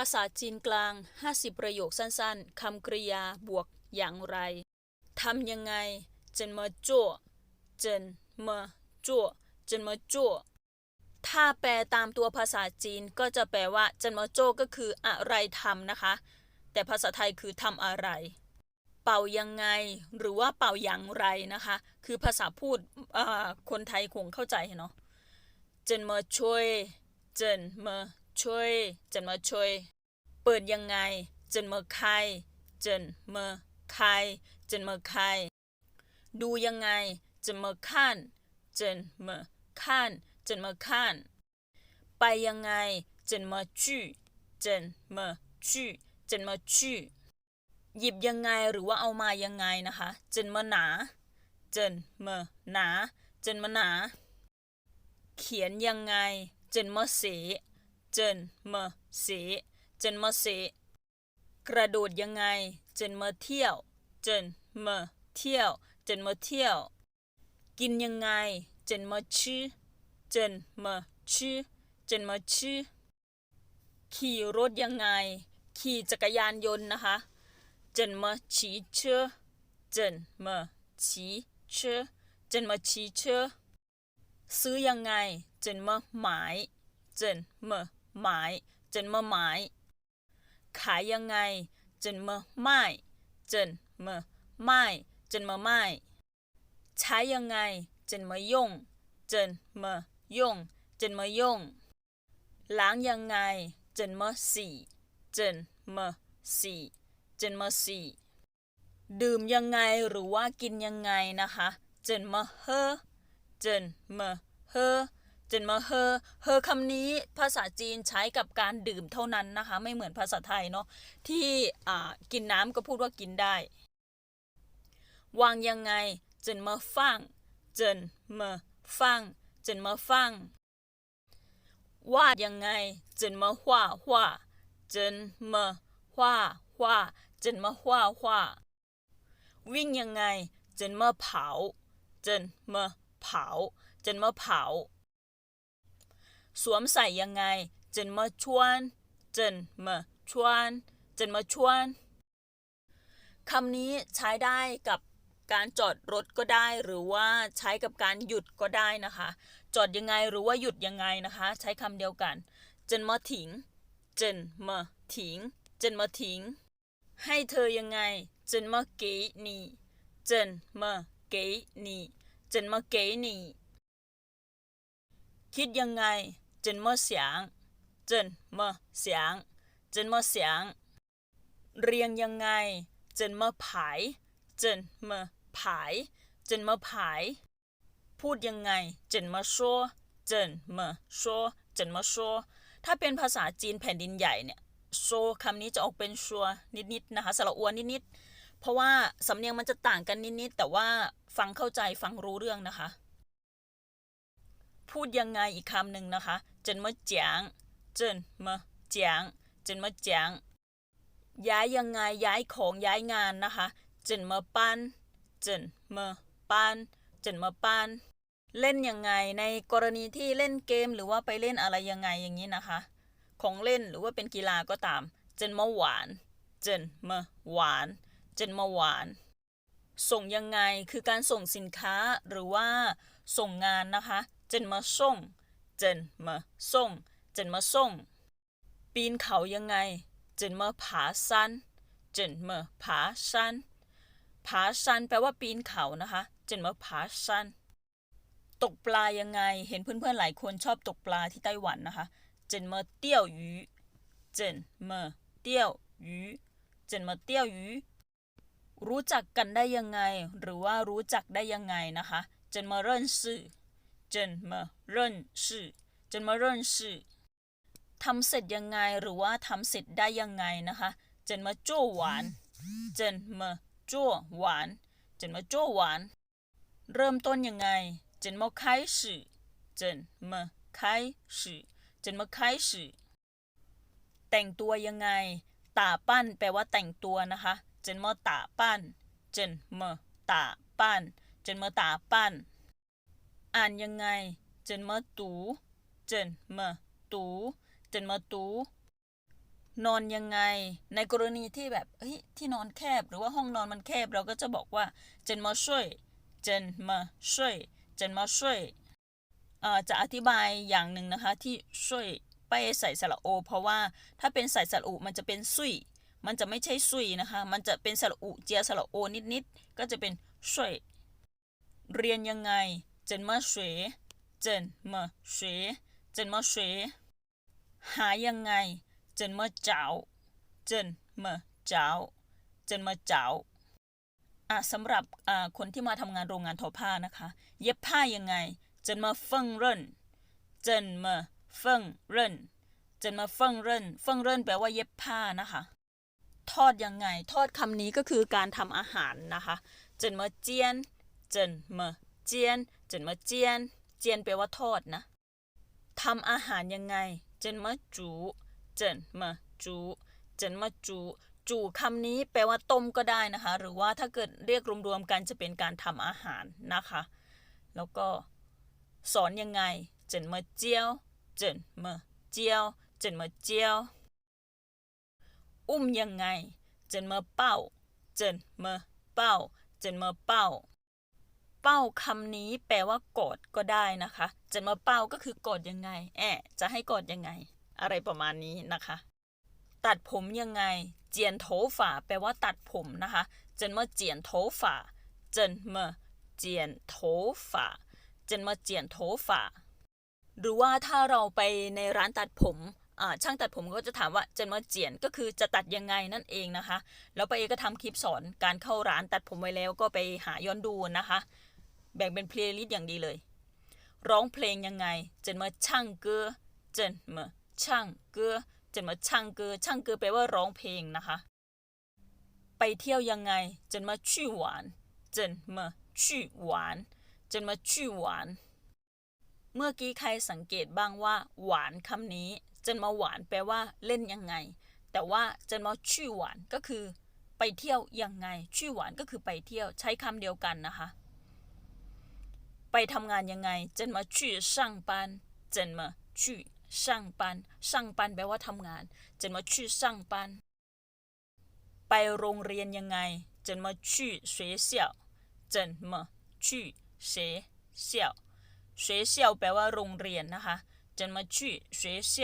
าษาจีนกลาง 50 ประโยคสั้นๆ คำกริยาบวกอย่างไร ทำยังไง怎么做怎么做怎么做ถ้าแปลตามตัวภาษาจีนก็จะแปลว่า怎么做ก็คืออะไรทำนะคะ แต่ภาษาไทยคือทำอะไร เป่ายังไง หรือว่าเป่าอย่างไรนะคะ คือภาษาพูดเอ่อคนไทยคงเข้าใจเนาะ怎么吹怎么吹怎么吹 เปิดยังไง จนเมื่อใครจนเมื่อใครจนเมื่อใครดูยังไง จนเมื่อขั้นจนเมื่อขั้นจนเมื่อขั้นไปยังไง จนเมื่อชื่จนเมื่อชื่จนเมื่อชื่หยิบยังไงหรือว่าเอามายังไงนะคะ จนเมื่อหนาจนเมื่อหนาจนเมื่อหนา เขียนยังไง จนเมื่อเสจนเมื่อเส เจนมาเสกระโดดยังไง เจนมาเที่ยว เจนมาเที่ยว เจนมาเที่ยว กินยังไง เจนมาชื่อ เจนมาชื่อ เจนมาชื่อ ขี่รถยังไง ขี่จักรยานยนต์นะคะ เจนมาขี่เชื่อ เจนมาขี่เชื่อ เจนมาขี่เชื่อ ซื้อยังไง เจนมาหมาย เจนมาหมาย เจนมาหมาย ขายยังไงจนเมื่อไม่จนเมื่อไม่จนเมื่อไม่ใช้ยังไงจนเมื่อย่งจนเมื่อย่งจนเมื่อย่งล้างยังไงจนเมื่อสี่จนเมื่อสี่จนเมื่อสี่ดื่มยังไงหรือว่ากินยังไงนะคะจนเมื่อเฮจนเมื่อเฮ จินมาเฮอเฮอคำนี้ภาษาจีนใช้กับการดื่มเท่านั้นนะคะ ไม่เหมือนภาษาไทยเนาะที่กินน้ำก็พูดว่ากินได้ วางยังไงจินมาฟังจินมาฟังจินมาฟังวาดยังไงจินมาวาดว่าจินมาวาดว่าจินมาวาดวาดวิ่งยังไงจินมาเผาจินมาเผาจินมาเผา สวมใส่ยังไงจนมาชวนจนมาชวนจนมาชวนคำนี้ใช้ได้กับการจอดรถก็ได้ หรือว่าใช้กับการหยุดก็ได้นะคะ จอดยังไงหรือว่าหยุดยังไงนะคะ ใช้คำเดียวกันจนมาถิงจนมาถิงจนมาถิงให้เธอยังไงจนมาเกนี่จนมาเกนี่จนมาเกนี่คิดยังไง 怎么想怎么想怎么想เรียงยังไง怎么排怎么排怎么排พูดยังไง怎么说怎么说怎么说ถ้าเป็นภาษาจีนแผ่นดินใหญ่เนี่ยโซคำนี้จะออกเป็นชัวนิดๆนะคะสระอวนนิดๆเพราะว่าสำเนียงมันจะต่างกันนิดๆแต่ว่าฟังเข้าใจฟังรู้เรื่องนะคะ พูดยังไงอีกคำหนึ่งนะคะจนมื่จางจนมื่จางจนมื่จางย้ายยังไงย้ายของย้ายงานนะคะจนมาปั้นจนมาปั้นจนมาปันเล่นยังไงในกรณีที่เล่นเกมหรือว่าไปเล่นอะไรยังไงอย่างนี้นะคะ ของเล่นหรือว่าเป็นกีฬาก็ตามจนมาหวานจนมาหวานจนมาหวาน ส่งยังไงคือการส่งสินค้าหรือว่าส่งงานนะคะ 怎么送怎么送怎么送ปีนเขายังไง怎么爬山怎么爬山ผาซันแปลว่าปีนเขานะคะ怎么爬山ตกปลายังไง เห็นเพื่อนๆหลายคนชอบตกปลาที่ไต้หวันนะคะ怎么钓鱼怎么钓鱼怎么钓鱼รู้จักกันได้ยังไง หรือว่ารู้จักได้ยังไงนะคะ怎么认识 怎么认识怎么认识ทำเสร็จยังไง หรือว่าทำเสร็จได้ยังไงนะคะ怎么做完怎么做完怎么做完เริ่มต้นยังไง怎么开始怎么开始怎么开始แต่งตัวยังไงตาปั้นแปลว่าแต่งตัวนะคะ怎么打扮怎么打扮怎么打扮 อ่านยังไงเจนมาตูเจนมาตูเจนมาตูนอนยังไง ในกรณีที่แบบเฮ้ยที่นอนแคบหรือว่าห้องนอนมันแคบเราก็จะบอกว่าเจนมาช่วยเจนมาช่วยเจนมาช่วยจะอธิบายอย่างหนึ่งนะคะที่ช่วยไปใส่สระโอ เพราะว่าถ้าเป็นใส่สระอุมันจะเป็นซุยมันจะไม่ใช่ซุยนะคะ มันจะเป็นสระอุเจียสระโอนิดๆก็จะเป็นช่วยเรียนยังไง เจนมาช่วยเจนมาช่วยเจนมาช่วยหายังไง 怎么找怎么找怎么找อ่ะสำหรับอ่าคนที่มาทำงานโรงงานทอผ้านะคะ เย็บผ้ายังไง怎么缝纫怎么缝纫怎么缝纫缝纫แปลว่าเย็บผ้านะคะ ทอดยังไง ทอดคำนี้ก็คือการทำอาหารนะคะ怎么煎怎么煎怎么煎เจียน จนมาเจียน เจียนแปลว่าทอดนะทำอาหารยังไงจนมาจูเจนมาจูเจนมาจูจูคำนี้แปลว่าต้มก็ได้นะคะ หรือว่าถ้าเกิดเรียกรวมๆกันจะเป็นการทำอาหารนะคะ แล้วก็สอนยังไงเจนมาเจียวเจนมาเจียวเจนมาเจียว อุ้มยังไงเจนมาเป้าเจนมาเป้าเจนมาเป้า เป่าคำนี้แปลว่ากอดก็ได้นะคะจะมาเป้าก็คือกอดยังไง แอะจะให้กอดยังไง อะไรประมาณนี้นะคะ ตัดผมยังไง เจียนโถฝ่าแปลว่าตัดผมนะคะเจนมาเจียนโถฝ่าเจนมาเจียนโถฝ่าเจนมาเจียนโถฝ่าหรือว่าถ้าเราไปในร้านตัดผมช่างตัดผมก็จะถามว่าเจนมาเจียนก็คือจะตัดยังไงนั่นเองนะคะ แล้วไปเอก็ทำคลิปสอนการเข้าร้านตัดผมไว้แล้วก็ไปหาย้อนดูนะคะ แบ่งเป็นเพลย์ลิสต์อย่างดีเลย ร้องเพลงยังไงเจนมาช่างเกือจนมาช่างเกือจนมาช่างเกอช่างเกอแปลว่าร้องเพลงนะคะ ไปเที่ยวยังไงเจนมาชี่หวานจนมาชี่หวานเจนมาชี่หวาน เมื่อกี้ใครสังเกตบ้างว่า หวานคำนี้เจนมาหวานแปลว่าเล่นยังไง แต่ว่าเจนมาชี่หวานก็คือ ไปเที่ยวยังไงชี่หวานก็คือไปเที่ยวใช้คำเดียวกันนะคะ ไปทำงานยังไงเจนมา去上班เจนมา去上班上班แปลว่าทำงานเจนมา去上班ไปโรงเรียนยังไงเจนมา去学校เจนมา去学校学校แปลว่าโรงเรียนนะคะเจนมา去学校